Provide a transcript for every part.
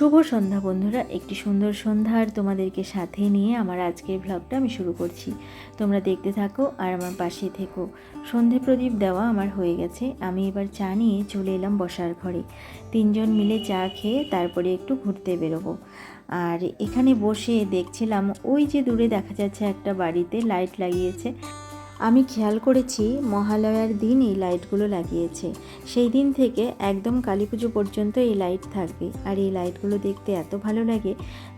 শুভ সন্ধ্যা বন্ধুরা। একটি সুন্দর সন্ধ্যার তোমাদেরকে সাথে নিয়ে আমার আজকের ভ্লগটা আমি শুরু করছি। তোমরা দেখতে থাকো আর আমার পাশে থেকো। সন্ধে প্রদীপ দেওয়া আমার হয়ে গেছে। আমি এবার চা নিয়ে চলে এলাম বসার ঘরে। তিনজন মিলে চা খেয়ে তারপরে একটু ঘুরতে বেরোবো। আর এখানে বসে দেখছিলাম ওই যে দূরে দেখা যাচ্ছে একটা বাড়িতে লাইট লাগিয়েছে। আমি খেয়াল করেছি মহালয়ার দিন এই লাইটগুলো লাগিয়েছে। সেই দিন থেকে একদম কালী পুজো পর্যন্ত এই লাইট থাকবে। আর এই লাইটগুলো দেখতে এত ভালো লাগে।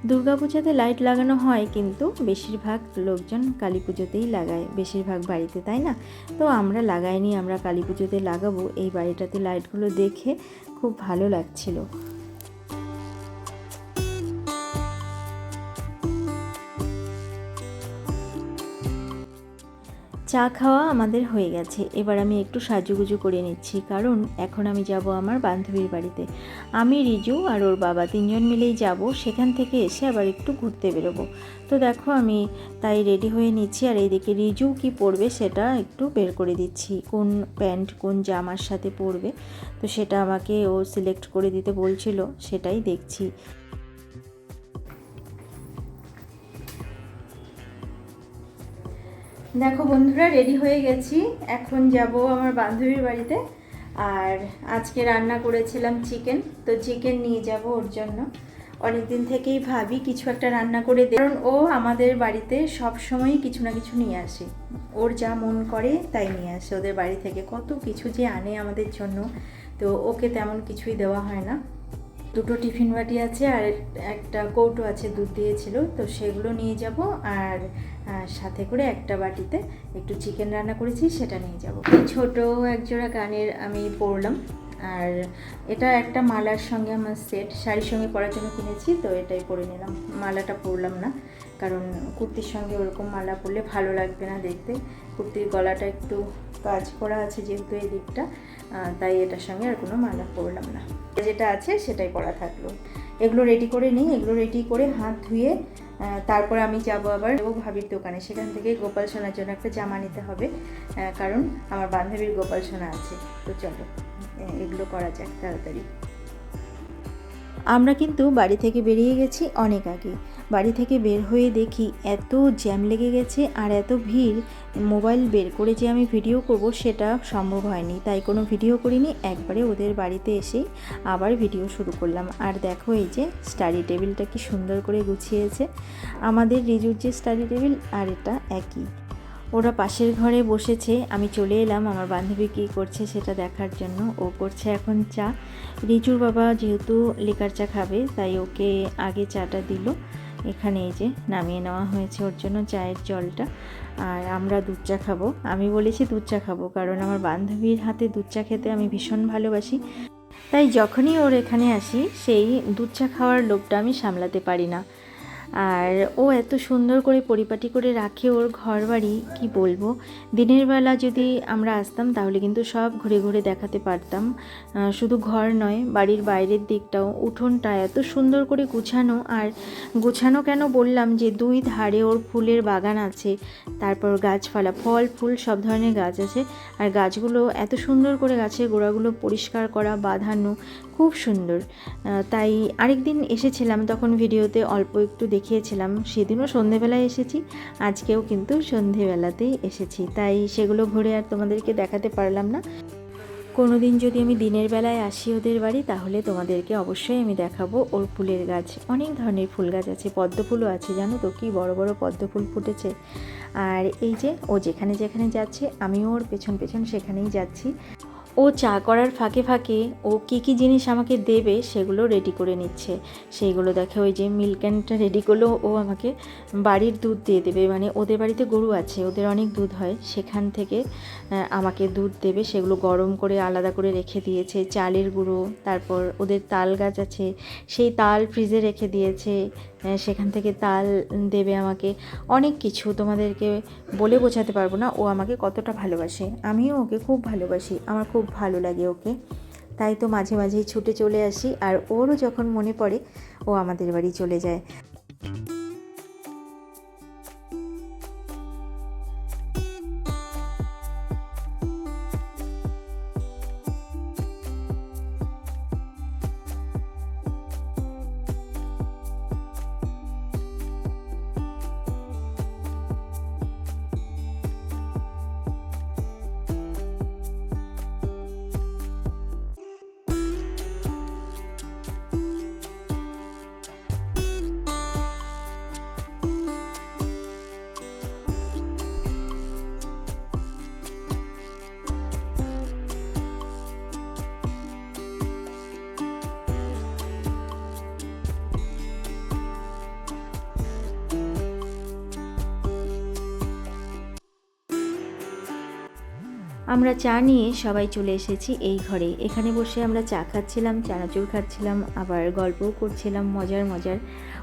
দুর্গাপূজাতে লাইট লাগানো হয় কিন্তু বেশিরভাগ লোকজন কালী পুজোতেই লাগায়। বেশিরভাগ বাড়িতে, তাই না? তো আমরা লাগাইনি, আমরা কালী পুজোতে লাগাবো। এই বাড়িটাতে লাইটগুলো দেখে খুব ভালো লাগছিল। চা খাওয়া আমাদের হয়ে গেছে। এবার আমি একটু সাজুগুজু করে নিচ্ছি, কারণ এখন আমি যাব আমার বান্ধবীর বাড়িতে। আমি, রিজু আর ওর বাবা তিনজন মিলেই যাব, সেখান থেকে এসে আবার একটু ঘুরতে বেরোবো। তো দেখো, আমি তাই রেডি হয়ে নিচ্ছি, আর এইদিকে রিজু কি পরবে সেটা একটু বের করে দিচ্ছি, কোন প্যান্ট, কোন জামার সাথে পরবে। তো সেটা আমাকে ও সিলেক্ট করে দিতে বলছিল, সেটাই দেখছি। দেখো বন্ধুরা রেডি হয়ে গেছি। এখন যাব আমার বান্ধবীর বাড়িতে। আর আজকে রান্না করেছিলাম চিকেন তো চিকেন নিয়ে যাব ওর জন্য। অনেক দিন থেকেই ভাবি কিছু একটা রান্না করে দে কারণ ও আমাদের বাড়িতে সব সময় কিছু না কিছু নিয়ে আসে। ওর যা মন করে তাই নিয়ে আসে। ওদের বাড়ি থেকে কত কিছু যে আনে আমাদের জন্য। তো ওকে তেমন কিছুই দেওয়া হয় না। দুটো টিফিন বাটি আছে আর একটা কৌটো আছে, দুধ দিয়েছিল। তো সেগুলো নিয়ে যাব আর সাথে করে একটা বাটিতে একটু চিকেন রান্না করেছি, সেটা নিয়ে যাব। ছোট একজোড়া গানের আমি পরলাম। আর এটা একটা মালার সঙ্গে আমার সেট শাড়ির সঙ্গে পরার জন্য কিনেছি, তো এটাই পরে নিলাম। মালাটা পরলাম না, কারণ কুর্তির সঙ্গে ওরকম মালা পরলে ভালো লাগবে না দেখতে। কুর্তির গলাটা একটু কাজ করা আছে যেহেতু এই দিকটা তাই এটার সঙ্গে আর কোনো মালা করলাম না। যেটা আছে সেটাই পরা থাকল। এগুলো রেডি করে নিই, এগুলো রেডি করে হাত ধুয়ে তারপর আমি যাব আবার ও ভাবির দোকানে। সেখান থেকে গোপাল সোনার জন্য একটা জামা নিতে হবে কারণ আমার বান্ধবীর গোপাল সোনা আছে। তো চলো এগুলো করা যাক তাড়াতাড়ি। আমরা কিন্তু বাড়ি থেকে বেরিয়ে গেছি অনেক আগে। বাড়ি থেকে বের হয়ে দেখি এত জ্যাম লেগে গেছে আর এত ভিড়, মোবাইল বের করে যে আমি ভিডিও করব সেটা সম্ভব হয়নি। তাই কোনো ভিডিও করিনি, একবারে ওদের বাড়িতে এসেই আবার ভিডিও শুরু করলাম। আর দেখো এই যে স্টাডি টেবিলটা কি সুন্দর করে গুছিয়েছে। আমাদের রিজুর যে স্টাডি টেবিল আর এটা একই। ওরা পাশের ঘরে বসেছে, আমি চলে এলাম আমার বান্ধবী কী করছে সেটা দেখার জন্য। ও করছে এখন চা। রিচুর বাবা যেহেতু লিকার চা খাবে, তাই ওকে আগে চাটা দিল। এখানে এই যে নামিয়ে নেওয়া হয়েছে ওর জন্য চায়ের জলটা। আর আমরা দুধ চা খাব। আমি বলেছি দুধ চা খাব, কারণ আমার বান্ধবীর হাতে দুধ চা খেতে আমি ভীষণ ভালোবাসি। তাই যখনই ওর এখানে আসি, সেই দুধ চা খাওয়ার লোভটা আমি সামলাতে পারি না। আর ও এত সুন্দর করে পরিপাটি করে রাখে ওর ঘর বাড়ি কী বলব? দিনের বেলা যদি আমরা আসতাম তাহলে কিন্তু সব ঘুরে ঘুরে দেখাতে পারতাম। শুধু ঘর নয়, বাড়ির বাইরের দিকটাও। উঠোনটা এত সুন্দর করে গুছানো আর গুছানো কেন বললাম যে দুই ধারে ওর ফুলের বাগান আছে, তারপর গাছপালা, ফল, ফুল, সব ধরনের গাছ আছে। আর গাছগুলো এত সুন্দর করে গাছের গোড়াগুলো পরিষ্কার করা, বাঁধানো খুব সুন্দর। তাই আরেকদিন এসেছিলাম, তখন ভিডিওতে অল্প একটু দেখিয়েছিলাম। সেদিনও সন্ধেবেলায় এসেছি, আজকেও কিন্তু সন্ধেবেলাতেই এসেছি। তাই সেগুলো ঘুরে আর তোমাদেরকে দেখাতে পারলাম না। কোনো দিন যদি আমি দিনের বেলায় আসি ওদের বাড়ি, তাহলে তোমাদেরকে অবশ্যই আমি দেখাবো ওর ফুলের গাছ। অনেক ধরনের ফুল গাছ আছে, পদ্ম ফুলও আছে, জানো তো কি বড় বড় পদ্ম ফুল ফুটেছে। আর এই যে ও যেখানে যেখানে যাচ্ছে, আমিও ওর পেছন পেছন সেখানেই যাচ্ছি। ও চা করার ফাঁকে ফাঁকে ও কী কী জিনিস আমাকে দেবে সেগুলো রেডি করে নিচ্ছে। সেইগুলো দেখে ওই যে মিল্ক ক্যানটা রেডি করলেও ও আমাকে বাড়ির দুধ দিয়ে দেবে। মানে ওদের বাড়িতে গরু আছে, ওদের অনেক দুধ হয়। সেখান থেকে আমাকে দুধ দেবে, সেগুলো গরম করে আলাদা করে রেখে দিয়েছে। চালের গুঁড়ো, তারপর ওদের তাল গাছ আছে, সেই তাল ফ্রিজে রেখে দিয়েছে। সেখান থেকে তাল দেবে আমাকে। অনেক কিছু তোমাদেরকে বলে বোঝাতে পারব না, ও আমাকে কতটা ভালোবাসে। আমিও ওকে খুব ভালোবাসি। আমার খুব ভালো লাগে ওকে। তাই তো মাঝে মাঝেই ছুটে চলে আসি আর ওরও যখন মনে পড়ে, ও আমাদের বাড়ি চলে যায়। আমরা চা নিয়ে সবাই চলে এসেছি এই ঘরে। এখানে বসে আমরা চা খাচ্ছিলাম চানাচুর খাচ্ছিলাম, আবার গল্পও করছিলাম মজার মজার।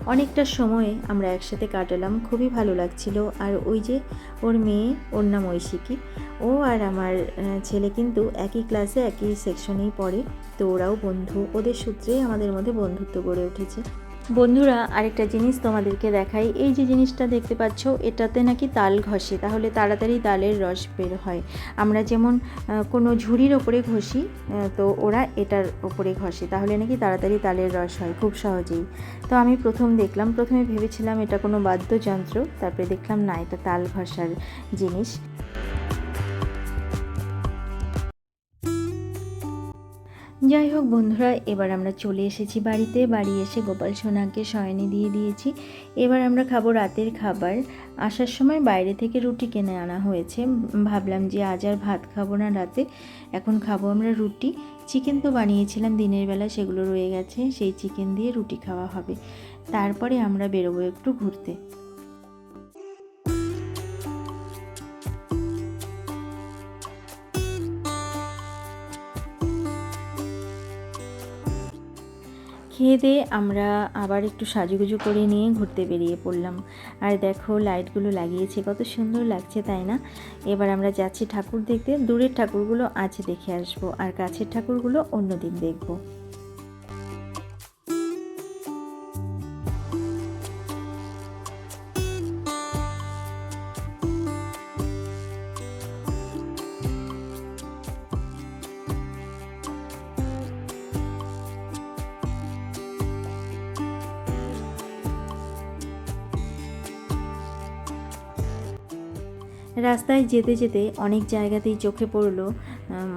অনেকটা সময় আমরা একসাথে কাটালাম, খুবই ভালো লাগছিল। আর ওই যে ওর মেয়ে, ওর নাম ঐশিকী। ও আর আমার ছেলে কিন্তু একই ক্লাসে একই সেকশনেই পড়ে। তো ওরাও বন্ধু। ওদের সূত্রেই আমাদের মধ্যে বন্ধুত্ব গড়ে উঠেছে। বন্ধুরা, আরেকটা জিনিস তোমাদেরকে দেখাই। এই যে জিনিসটা দেখতে পাচ্ছ, এটাতে নাকি তাল ঘষে, তাহলে তাড়াতাড়ি তালের রস বের হয়। আমরা যেমন কোনো ঝুড়ির ওপরে ঘষি তো ওরা এটার ওপরে ঘষে, তাহলে নাকি তাড়াতাড়ি তালের রস হয়, খুব সহজেই। তো আমি প্রথম দেখলাম, প্রথমে ভেবেছিলাম এটা কোনো বাদ্যযন্ত্র, তারপরে দেখলাম না, এটা তাল ঘষার জিনিস। যাই হোক বন্ধুরা, এবার আমরা চলে এসেছি বাড়িতে। বাড়ি এসে গোপাল সোনাকে শয়নে দিয়ে দিয়েছি। এবার আমরা খাব রাতের খাবার। আসার সময় বাইরে থেকে রুটি কিনে আনা হয়েছে। ভাবলাম যে আজ আর ভাত খাব না রাতে। এখন খাব আমরা রুটি। চিকেন তো বানিয়েছিলাম, দিনের বেলা সেগুলো রয়ে গেছে। সেই চিকেন দিয়ে রুটি খাওয়া হবে। তারপরে আমরা বেরোবো একটু ঘুরতে। খেয়ে দিয়ে আমরা আবার একটু সাজুগুজু করে নিয়ে ঘুরতে বেরিয়ে পড়লাম। আর দেখো, লাইটগুলো লাগিয়েছে, কত সুন্দর লাগছে, তাই না? এবার আমরা যাচ্ছি ঠাকুর দেখতে। দূরের ঠাকুরগুলো আজ দেখে আসব, আর কাছের ঠাকুরগুলো অন্য দিন দেখব। রাস্তায় যেতে যেতে অনেক জায়গাতেই চোখে পড়ল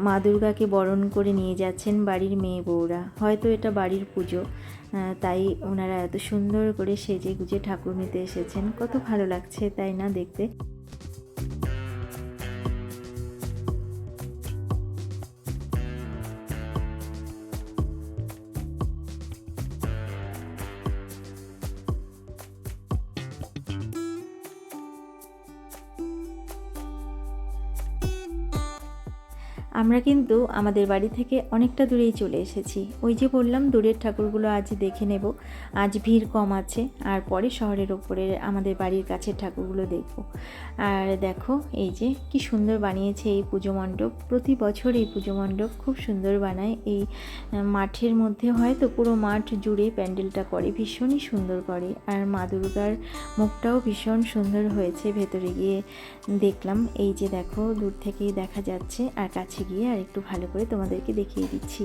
মা দুর্গাকে বরণ করে নিয়ে যাচ্ছেন বাড়ির মেয়ে বউরা। হয়তো এটা বাড়ির পুজো তাই ওনারা এত সুন্দর করে সেজে গুজে ঠাকুর নিতে এসেছেন। কত ভালো লাগছে, তাই না দেখতে? আমরা কিন্তু আমাদের বাড়ি থেকে অনেকটা দূরেই চলে এসেছি। ওই যে বললাম, দূরের ঠাকুরগুলো আজ দেখে নেব। আজ ভিড় কম আছে, আর পরে শহরের ওপরে আমাদের বাড়ির কাছের ঠাকুরগুলো দেখব। আর দেখো, এই যে কি সুন্দর বানিয়েছে এই পুজো মণ্ডপ। প্রতি বছর এই পুজো মণ্ডপ খুব সুন্দর বানায়। এই মাঠের মধ্যে হয় তো পুরো মাঠ জুড়ে প্যান্ডেলটা করে, ভীষণই সুন্দর করে। আর মা দুর্গার মুখটাও ভীষণ সুন্দর হয়েছে। ভেতরে গিয়ে দেখলাম, এই যে দেখো, দূর থেকেই দেখা যাচ্ছে। আর কাছে গিয়ে আর একটু ভালো করে তোমাদেরকে দেখিয়ে দিচ্ছি।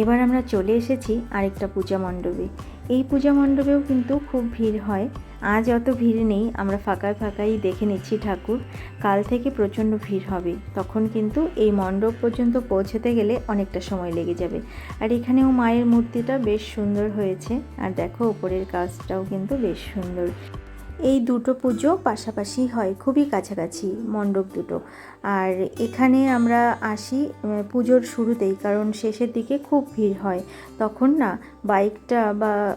এবার আমরা চলে এসেছি আরেকটা পূজা মণ্ডপে। এই পূজা মণ্ডপেও কিন্তু খুব ভিড় হয়। আজ অত ভিড় নেই, আমরা ফাঁকায় ফাঁকাই দেখে নিচ্ছি ঠাকুর। কাল থেকে প্রচণ্ড ভিড় হবে। তখন কিন্তু এই মণ্ডপ পর্যন্ত পৌঁছতে গেলে অনেকটা সময় লেগে যাবে। আর এখানেও মায়ের মূর্তিটা বেশ সুন্দর হয়েছে। আর দেখো, উপরের কাজটাও কিন্তু বেশ সুন্দর। এই দুটো পুজো পাশাপাশি হয়, খুবই কাছাকাছি মণ্ডপ দুটো। আর এখানে আমরা আসি পুজোর শুরুতেই, কারণ শেষের দিকে খুব ভিড় হয়। তখন না, বাইকটা বা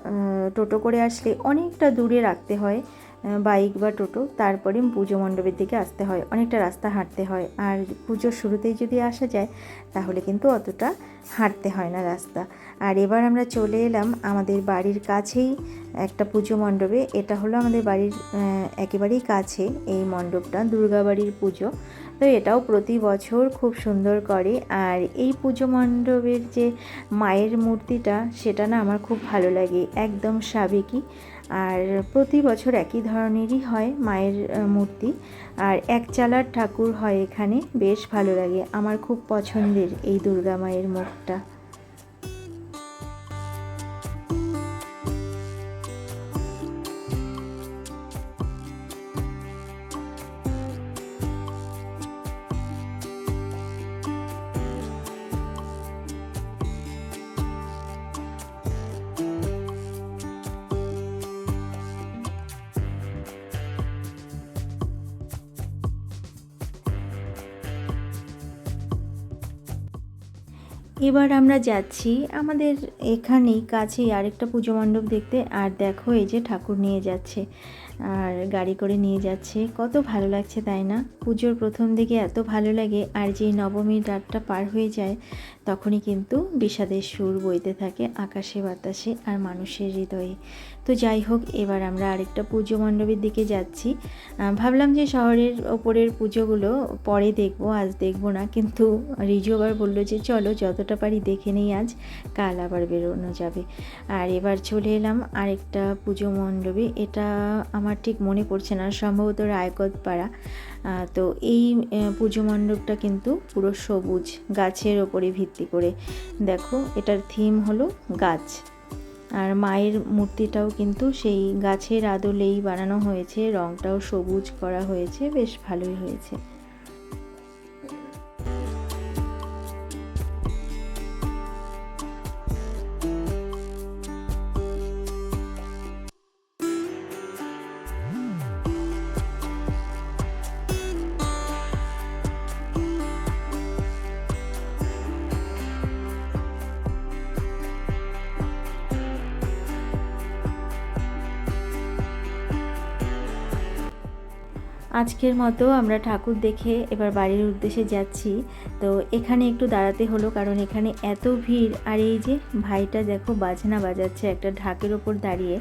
টোটো করে আসলে অনেকটা দূরে রাখতে হয়। বাইক বা টোটো, তারপরে পুজো মণ্ডপের দিকে আসতে হয়। অনেকটা রাস্তা হাঁটতে হয়। আর পুজোর শুরুতেই যদি আসা যায়, তাহলে কিন্তু অতটা হাঁটতে হয় না রাস্তা। আর এবার আমরা চলে এলাম আমাদের বাড়ির কাছেই একটা পুজো মণ্ডপে। এটা হলো আমাদের বাড়ির একেবারেই কাছে এই মণ্ডপটা, দুর্গাবাড়ির পুজো। তো এটাও প্রতি বছর খুব সুন্দর করে। আর এই পুজো মণ্ডপের যে মায়ের মূর্তিটা, সেটা না আমার খুব ভালো লাগে। একদম সাবেকি। আর প্রতি বছর একই ধরনেরই হয় মায়ের মূর্তি। আর এক চালার ঠাকুর হয় এখানে, বেশ ভালো লাগে। আমার খুব পছন্দের এই দুর্গা মায়ের মুখটা। এবার আমরা যাচ্ছি আমাদের এখানেই কাছেই আরেকটা পুজো মণ্ডপ দেখতে। আর দেখো, এই যে ঠাকুর নিয়ে যাচ্ছে, আর গাড়ি করে নিয়ে যাচ্ছে। কত ভালো লাগছে, তাই না? পুজোর প্রথম দিকে এত ভালো লাগে, আর যেই নবমীর রাতটা পার হয়ে যায়, তখনই কিন্তু বিষাদের সুর বইতে থাকে আকাশে বাতাসে আর মানুষের হৃদয়ে। তো যাই হোক, এবার আমরা আরেকটা পুজো মণ্ডপের দিকে যাচ্ছি। ভাবলাম যে শহরের ওপরের পুজোগুলো পরে দেখব, আজ দেখব না, কিন্তু রিজু আবার বলল যে চলো, যতটা পারি দেখে নেই আজ, কাল আবার বেরোনো যাবে। আর এবার চলে এলাম আরেকটা পুজো মণ্ডপে, এটা আমার ঠিক মনে পড়ছে না, সম্ভবত রায়কত পাড়া তো এই পুজো মণ্ডপটা কিন্তু পুরো সবুজ, গাছের ওপরে ভিত্তি করে। দেখো, এটার থিম হলো গাছ। আর মায়ের মূর্তিটাও কিন্তু সেই গাছের আদলেই বানানো হয়েছে, রংটাও সবুজ করা হয়েছে, বেশ ভালোই হয়েছে। আজকের মতো আমরা ঠাকুর দেখে এবার বাড়ির উদ্দেশ্যে যাচ্ছি। তো এখানে একটু দাঁড়াতে হলো, কারণ এখানে এত ভিড়। আর এই যে ভাইটা দেখো বাজনা বাজাচ্ছে একটা ঢাকের ওপর দাঁড়িয়ে।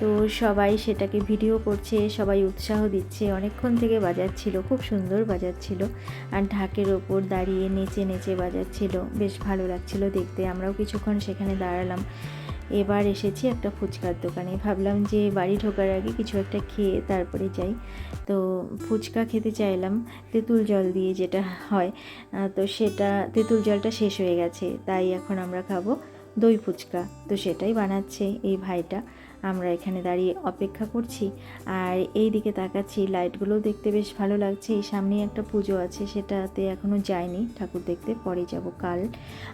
তো সবাই সেটাকে ভিডিও করছে, সবাই উৎসাহ দিচ্ছে। অনেকক্ষণ থেকে বাজাচ্ছিল, খুব সুন্দর বাজাচ্ছিল। আর ঢাকের ওপর দাঁড়িয়ে নেচে নেচে বাজাচ্ছিল। বেশ ভালো লাগছিল দেখতে, আমরাও কিছুক্ষণ সেখানে দাঁড়ালাম। এবার এসেছি একটা ফুচকার দোকানে। ভাবলাম যে বাড়ি ঢোকার আগে কিছু একটা খেয়ে তারপরে যাই। তো ফুচকা খেতে চাইলাম তেঁতুল জল দিয়ে যেটা হয় তো সেটা, তেঁতুল জলটা শেষ হয়ে গেছে, তাই এখন আমরা খাব দই ফুচকা। তো সেটাই বানাচ্ছে এই ভাইটা। আমরা এখানে দাঁড়িয়ে অপেক্ষা করছি। আর এই দিকে তাকাচ্ছি, লাইটগুলো দেখতে বেশ ভালো লাগছে। এই সামনেই একটা পুজো আছে, সেটাতে এখনও যায়নি ঠাকুর দেখতে পরে যাব কাল।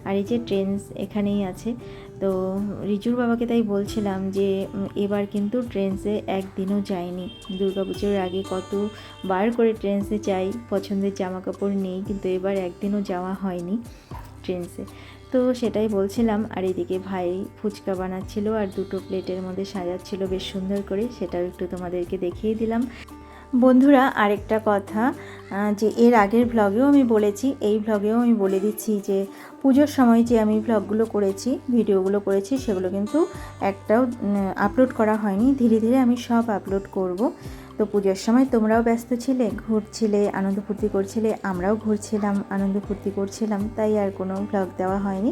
আর এই যে ট্রেন এখানেই আছে। তো রিজুর বাবাকে তাই বলছিলাম যে এবার কিন্তু ট্রেন্সে একদিনও যায়নি দুর্গাপুজোর আগে কত বার করে ট্রেন্সে যাই, পছন্দের জামা কাপড় নেই, কিন্তু এবার একদিনও যাওয়া হয়নি। ট্রেন্সে। তো সেটাই বলছিলাম, আর এদিকে ভাই ফুচকা বানাচ্ছিল আর দুটো প্লেটের মধ্যে সাজাচ্ছিল বেশ সুন্দর করে, সেটাও একটু তোমাদেরকে দেখিয়ে দিলাম। বন্ধুরা, আরেকটা কথা যে এর আগের ভ্লগেও আমি বলেছি, এই ভ্লগেও আমি বলে দিচ্ছি যে পুজোর সময় যে আমি ভ্লগগুলো করেছি ভিডিওগুলো করেছি, সেগুলো কিন্তু একটাও আপলোড করা হয়নি। ধীরে ধীরে আমি সব আপলোড করব। তো পুজোর সময় তোমরাও ব্যস্ত ছিলে, ঘুরছিলে, আনন্দ ফুর্তি করছিলে, আমরাও ঘুরছিলাম, আনন্দ ফুর্তি করছিলাম, তাই আর কোনো ব্লগ দেওয়া হয়নি।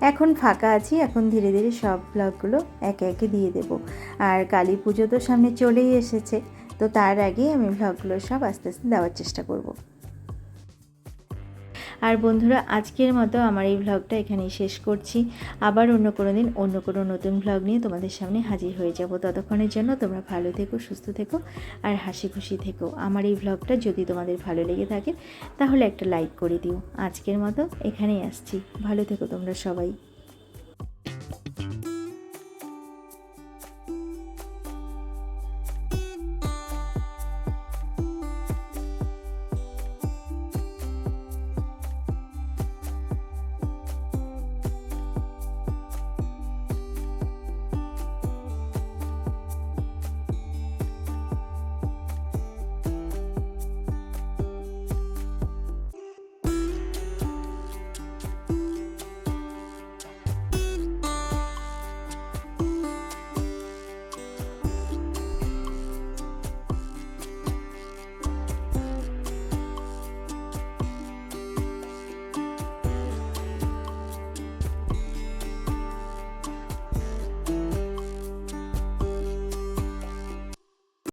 এখন ফাঁকা আছি, এখন ধীরে ধীরে সব ব্লগগুলো একে একে দিয়ে দেব। আর কালী পুজো তো সামনে চলেই এসেছে, তো তার আগে আমি ব্লগগুলো সব আস্তে আস্তে দেওয়ার চেষ্টা করব। আর বন্ধুরা, আজকের মতো আমার এই ভ্লগটা এখানেই শেষ করছি। আবার অন্য কোনো দিন, অন্য কোনো নতুন ভ্লগ নিয়ে তোমাদের সামনে হাজির হয়ে যাব। ততক্ষণের জন্য তোমরা ভালো থেকো, সুস্থ থেকো আর হাসি খুশি থেকো। আমার এই ভ্লগটা যদি তোমাদের ভালো লেগে থাকে, তাহলে একটা লাইক করে দিও। আজকের মতো এখানেই আসছি। ভালো থেকো তোমরা সবাই।